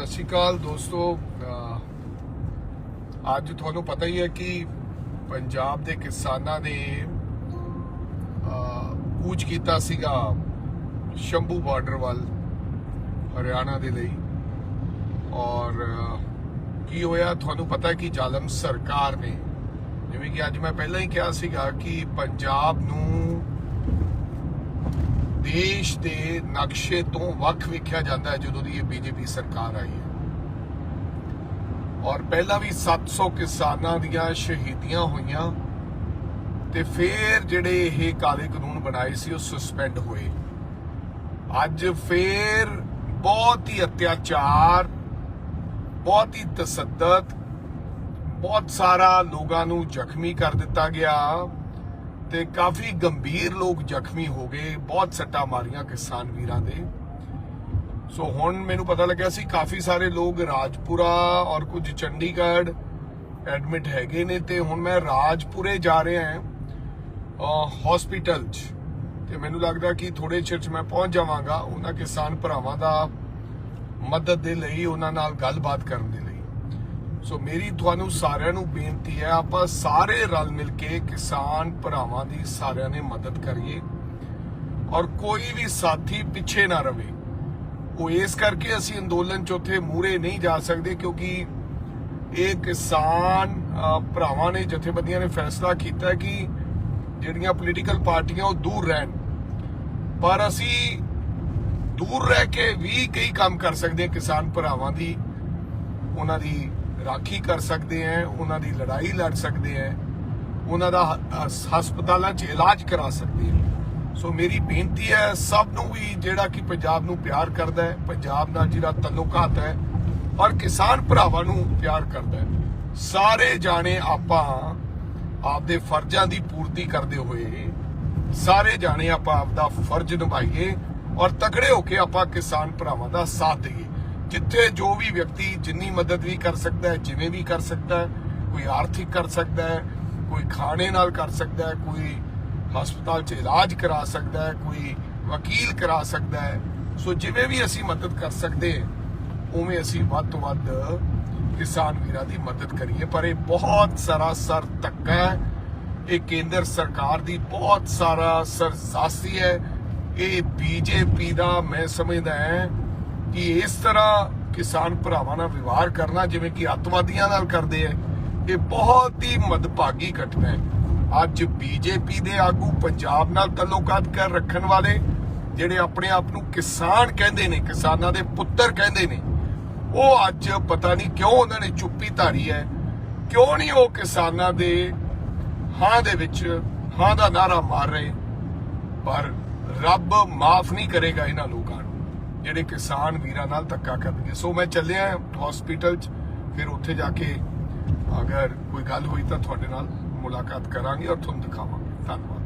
ਸਤਿ ਸ਼੍ਰੀ ਅਕਾਲ ਦੋਸਤੋ। ਅੱਜ ਤੁਹਾਨੂੰ ਪਤਾ ਹੀ ਹੈ ਕਿ ਪੰਜਾਬ ਦੇ ਕਿਸਾਨਾਂ ਨੇ ਕੂਚ ਕੀਤਾ ਸੀਗਾ ਸ਼ੰਭੂ ਬਾਰਡਰ ਵੱਲ, ਹਰਿਆਣਾ ਦੇ ਲਈ। ਔਰ ਕੀ ਹੋਇਆ ਤੁਹਾਨੂੰ ਪਤਾ ਕਿ ਜ਼ਾਲਮ ਸਰਕਾਰ ਨੇ, ਜਿਵੇਂ ਕਿ ਅੱਜ ਮੈਂ ਪਹਿਲਾਂ ਹੀ ਕਿਹਾ ਸੀਗਾ ਕਿ ਪੰਜਾਬ ਨੂੰ ਦੇਸ਼ ਦੇ ਨਕਸ਼ੇ ਤੋਂ ਵੱਖ ਵੇਖਿਆ ਜਾਂਦਾ ਹੈ ਜਦੋਂ ਦੀ ਇਹ ਬੀਜੇਪੀ ਸਰਕਾਰ ਆਈ ਹੈ। ਔਰ ਪਹਿਲਾਂ ਵੀ 700 ਕਿਸਾਨਾਂ ਦੀਆਂ ਸ਼ਹੀਦੀਆਂ ਹੋਈਆਂ ਤੇ ਫੇਰ ਜਿਹੜੇ ਇਹ ਕਾਲੇ ਕਾਨੂੰਨ ਬਣਾਏ ਸੀ, ਉਹ ਸਸਪੈਂਡ ਹੋਏ। ਅੱਜ ਫੇਰ ਬਹੁਤ ਹੀ ਅਤਿਆਚਾਰ, ਬਹੁਤ ਹੀ ਤਸੱਦਦ, ਬਹੁਤ ਸਾਰਾ ਲੋਕਾਂ ਨੂੰ ਜ਼ਖਮੀ ਕਰ ਦਿੱਤਾ ਗਿਆ। ਤੇ ਕਾਫੀ ਗੰਭੀਰ ਲੋਕ ਜ਼ਖਮੀ ਹੋ ਗਏ, ਬਹੁਤ ਸੱਟਾਂ ਮਾਰੀਆਂ ਕਿਸਾਨ ਵੀਰਾਂ ਦੇ। ਸੋ ਹੁਣ ਮੈਨੂੰ ਪਤਾ ਲੱਗਿਆ ਸੀ ਕਾਫੀ ਸਾਰੇ ਲੋਕ ਰਾਜਪੁਰਾ ਔਰ ਕੁਝ ਚੰਡੀਗੜ੍ਹ ਐਡਮਿਟ ਹੈਗੇ ਨੇ ਤੇ ਹੁਣ ਮੈਂ ਰਾਜਪੁਰੇ ਜਾ ਰਿਹਾ ਹਾਂ ਹਸਪੀਟਲ 'ਚ। ਤੇ ਮੈਨੂੰ ਲੱਗਦਾ ਕਿ ਥੋੜੇ ਚਿਰ 'ਚ ਮੈਂ ਪਹੁੰਚ ਜਾਵਾਂਗਾ, ਉਹਨਾਂ ਕਿਸਾਨ ਭਰਾਵਾਂ ਦਾ ਮਦਦ ਦੇ ਲਈ ਉਹਨਾਂ ਨਾਲ ਗੱਲਬਾਤ ਕਰਨ ਦੇ ਲਈ। ਸੋ ਮੇਰੀ ਤੁਹਾਨੂੰ ਸਾਰਿਆਂ ਨੂੰ ਬੇਨਤੀ ਹੈ, ਆਪਾਂ ਸਾਰੇ ਰਲ ਮਿਲ ਕੇ ਕਿਸਾਨ ਭਰਾਵਾਂ ਦੀ ਸਾਰਿਆਂ ਨੇ ਮਦਦ ਕਰੀਏ ਔਰ ਕੋਈ ਵੀ ਸਾਥੀ ਪਿੱਛੇ ਨਾ ਰਵੇ। ਉਹ ਇਸ ਕਰਕੇ ਅਸੀਂ ਅੰਦੋਲਨ ਚ ਉੱਥੇ ਮੂਰੇ ਨਹੀਂ ਜਾ ਸਕਦੇ ਕਿਉਂਕਿ ਇਹ ਕਿਸਾਨ ਭਰਾਵਾਂ ਨੇ, ਜਥੇਬੰਦੀਆਂ ਨੇ ਫੈਸਲਾ ਕੀਤਾ ਕਿ ਜਿਹੜੀਆਂ ਪੋਲੀਟੀਕਲ ਪਾਰਟੀਆਂ ਉਹ ਦੂਰ ਰਹਿਣ। ਪਰ ਅਸੀਂ ਦੂਰ ਰਹਿ ਕੇ ਵੀ ਕਈ ਕੰਮ ਕਰ ਸਕਦੇ ਕਿਸਾਨ ਭਰਾਵਾਂ ਦੀ, ਉਹਨਾਂ ਦੀ ਰਾਖੀ ਕਰ ਸਕਦੇ ਹੈ ਉਹਨਾਂ ਦੀ ਲੜਾਈ ਲੜ ਸਕਦੇ ਹੈ ਉਹਨਾਂ ਦਾ ਹਸਪਤਾਲਾਂ 'ਚ ਇਲਾਜ ਕਰਾ ਸਕਦੇ ਹੈ ਸੋ ਮੇਰੀ ਬੇਨਤੀ ਹੈ ਸਭ ਨੂੰ ਵੀ ਜਿਹੜਾ ਕਿ ਪੰਜਾਬ ਨੂੰ ਪਿਆਰ ਕਰਦਾ ਹੈ ਪੰਜਾਬ ਨਾਲ ਜਿਹੜਾ ਤਾਲੁਕਾਤ ਹੈ ਔਰ ਕਿਸਾਨ ਭਰਾਵਾਂ ਨੂੰ ਪਿਆਰ ਕਰਦਾ ਹੈ ਸਾਰੇ ਜਾਣੇ ਆਪਾਂ ਆਪਦੇ ਫਰਜ਼ਾਂ ਦੀ ਪੂਰਤੀ ਕਰਦੇ ਹੋਏ, ਸਾਰੇ ਜਾਣੇ ਆਪਾਂ ਆਪਦਾ ਫਰਜ਼ ਨਿਭਾਈਏ ਔਰ ਤਕੜੇ ਹੋ ਕੇ ਆਪਾਂ ਕਿਸਾਨ ਭਰਾਵਾਂ ਦਾ ਸਾਥ ਦਈਏ। ਜਿੱਥੇ ਜੋ ਵੀ ਵਿਅਕਤੀ ਜਿੰਨੀ ਮਦਦ ਵੀ ਕਰ ਸਕਦਾ ਹੈ, ਜਿਵੇਂ ਵੀ ਕਰ ਸਕਦਾ ਹੈ, ਕੋਈ ਆਰਥਿਕ ਕਰ ਸਕਦਾ ਹੈ, ਕੋਈ ਖਾਣੇ ਨਾਲ ਕਰ ਸਕਦਾ ਹੈ, ਕੋਈ ਹਸਪਤਾਲ 'ਚ ਇਲਾਜ ਕਰਾ ਸਕਦਾ ਹੈ, ਕੋਈ ਵਕੀਲ ਕਰਾ ਸਕਦਾ ਹੈ। ਸੋ ਜਿਵੇਂ ਵੀ ਅਸੀਂ ਮਦਦ ਕਰ ਸਕਦੇ ਉਵੇਂ ਅਸੀਂ ਵੱਧ ਤੋਂ ਵੱਧ ਕਿਸਾਨ ਵੀਰਾਂ ਦੀ ਮਦਦ ਕਰੀਏ। ਪਰ ਇਹ ਬਹੁਤ ਸਾਰਾ ਸਰ ਧੱਕਾ ਹੈ। ਇਹ ਕੇਂਦਰ ਸਰਕਾਰ ਦੀ ਬਹੁਤ ਸਾਰਾ ਸਰਜ਼ਾਸੀ ਹੈ। ਇਹ ਬੀਜੇਪੀ ਦਾ, ਮੈਂ ਸਮਝਦਾ ਹੈ ਕਿ ਇਸ ਤਰ੍ਹਾਂ ਕਿਸਾਨ ਭਰਾਵਾਂ ਨਾਲ ਵਿਵਹਾਰ ਕਰਨਾ, ਜਿਵੇਂ ਕਿ ਅੱਤਵਾਦੀਆਂ ਨਾਲ ਕਰਦੇ ਹੈ ਇਹ ਬਹੁਤ ਹੀ ਮਦਭਾਗੀ ਘਟਨਾ ਹੈ ਅੱਜ ਬੀਜੇਪੀ ਦੇ ਆਗੂ ਪੰਜਾਬ ਨਾਲ ਤਾਲੁਕਾਤ ਕਰ ਰੱਖਣ ਵਾਲੇ, ਜਿਹੜੇ ਆਪਣੇ ਆਪ ਨੂੰ ਕਿਸਾਨ ਕਹਿੰਦੇ ਨੇ, ਕਿਸਾਨਾਂ ਦੇ ਪੁੱਤਰ ਕਹਿੰਦੇ ਨੇ, ਉਹ ਅੱਜ ਪਤਾ ਨਹੀਂ ਕਿਉਂ ਉਹਨਾਂ ਨੇ ਚੁੱਪੀ ਧਾਰੀ ਹੈ ਕਿਉਂ ਨਹੀਂ ਉਹ ਕਿਸਾਨਾਂ ਦੇ ਹਾਂ ਦੇ ਵਿੱਚ ਹਾਂ ਦਾ ਨਾਰਾ ਮਾਰ ਰਹੇ? ਪਰ ਰੱਬ ਮਾਫ ਨਹੀਂ ਕਰੇਗਾ ਇਹਨਾਂ ਲੋਕਾਂ ਜਿਹੜੇ ਕਿਸਾਨ ਵੀਰਾਂ ਨਾਲ ਧੱਕਾ ਕਰਨਗੇ। ਸੋ ਮੈਂ ਚੱਲਿਆ ਹਸਪੀਟਲ 'ਚ, ਫਿਰ ਉੱਥੇ ਜਾ ਕੇ ਅਗਰ ਕੋਈ ਗੱਲ ਹੋਈ ਤਾਂ ਤੁਹਾਡੇ ਨਾਲ ਮੁਲਾਕਾਤ ਕਰਾਂਗੇ ਔਰ ਤੁਹਾਨੂੰ ਦਿਖਾਵਾਂਗੇ। ਧੰਨਵਾਦ।